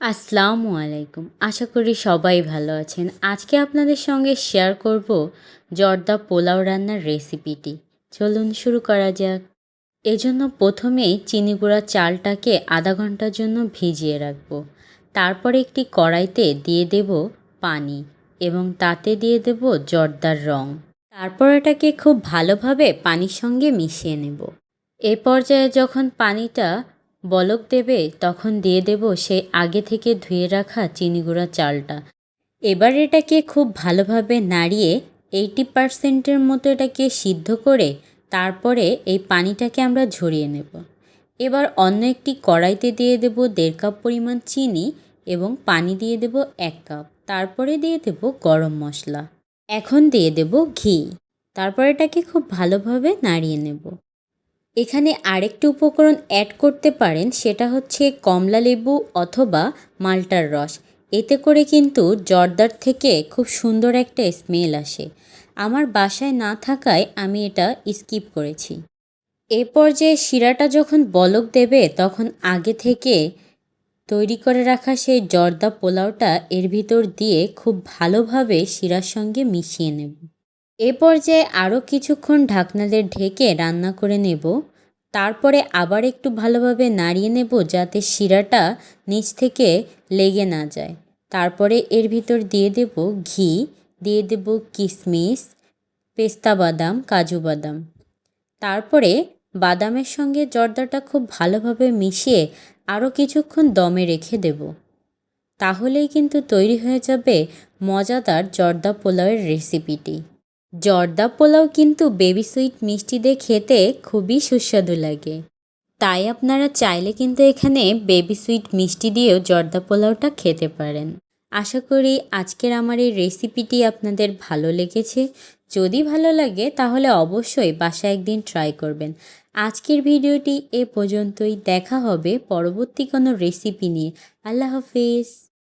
আসসালামু আলাইকুম। আশা করি সবাই ভালো আছেন। আজকে আপনাদের সঙ্গে শেয়ার করব জর্দা পোলাও রান্নার রেসিপিটি চলুন শুরু করা যাক। এজন্য প্রথমেই চিনি গুঁড়া চালটাকে আধা ঘণ্টার জন্য ভিজিয়ে রাখব। তারপরে একটি কড়াইতে দিয়ে দেব পানি এবং তাতে দিয়ে দেব জর্দার রং। তারপর এটাকে খুব ভালোভাবে পানির সঙ্গে মিশিয়ে নেব। এ পর্যায়ে যখন পানিটা বলক দেবে, তখন দিয়ে দেব সেই আগে থেকে ধুয়ে রাখা চিনি গুঁড়া চালটা। এবার এটাকে খুব ভালোভাবে নাড়িয়ে এইটি পারসেন্টের মতো এটাকে সিদ্ধ করে তারপরে এই পানিটাকে আমরা ঝরিয়ে নেব। এবার অন্য একটি কড়াইতে দিয়ে দেব দেড় কাপ পরিমাণ চিনি এবং পানি দিয়ে দেব এক কাপ। তারপরে দিয়ে দেব গরম মশলা। এখন দিয়ে দেব ঘি। তারপর এটাকে খুব ভালোভাবে নাড়িয়ে নেব। এখানে আরেকটি উপকরণ অ্যাড করতে পারেন, সেটা হচ্ছে কমলা লেবু অথবা মাল্টার রস। এতে করে কিন্তু জর্দার থেকে খুব সুন্দর একটা স্মেল আসে। আমার বাসায় না থাকায় আমি এটা স্কিপ করেছি। এরপর যে শিরাটা যখন বলক দেবে, তখন আগে থেকে তৈরি করে রাখা সেই জর্দা পোলাওটা এর ভিতর দিয়ে খুব ভালোভাবে শিরার সঙ্গে মিশিয়ে নেব। এ পর্যায়ে আরও কিছুক্ষণ ঢাকনাদের ঢেকে রান্না করে নেব। তারপরে আবার একটু ভালোভাবে নাড়িয়ে নেব যাতে শিরাটা নিচ থেকে লেগে না যায়। তারপরে এর ভিতর দিয়ে দেব ঘি, দিয়ে দেব কিশমিশ পেস্তা বাদাম, কাজু বাদাম। তারপরে বাদামের সঙ্গে জর্দাটা খুব ভালোভাবে মিশিয়ে আরও কিছুক্ষণ দমে রেখে দেব। তাহলেই কিন্তু তৈরি হয়ে যাবে মজাদার জর্দা পোলাওয়ের রেসিপিটি। জর্দা পোলাও কিন্তু বেবি সুইট মিষ্টি দিয়ে খেতে খুবই সুস্বাদু লাগে। তাই আপনারা চাইলে কিন্তু এখানে বেবি সুইট মিষ্টি দিয়েও জর্দা পোলাওটা খেতে পারেন। আশা করি আজকের আমার এই রেসিপিটি আপনাদের ভালো লেগেছে। যদি ভালো লাগে তাহলে অবশ্যই বাসায় একদিন ট্রাই করবেন। আজকের ভিডিওটি এ পর্যন্তই। দেখা হবে পরবর্তী কোনো রেসিপি নিয়ে। আল্লাহ হাফিজ।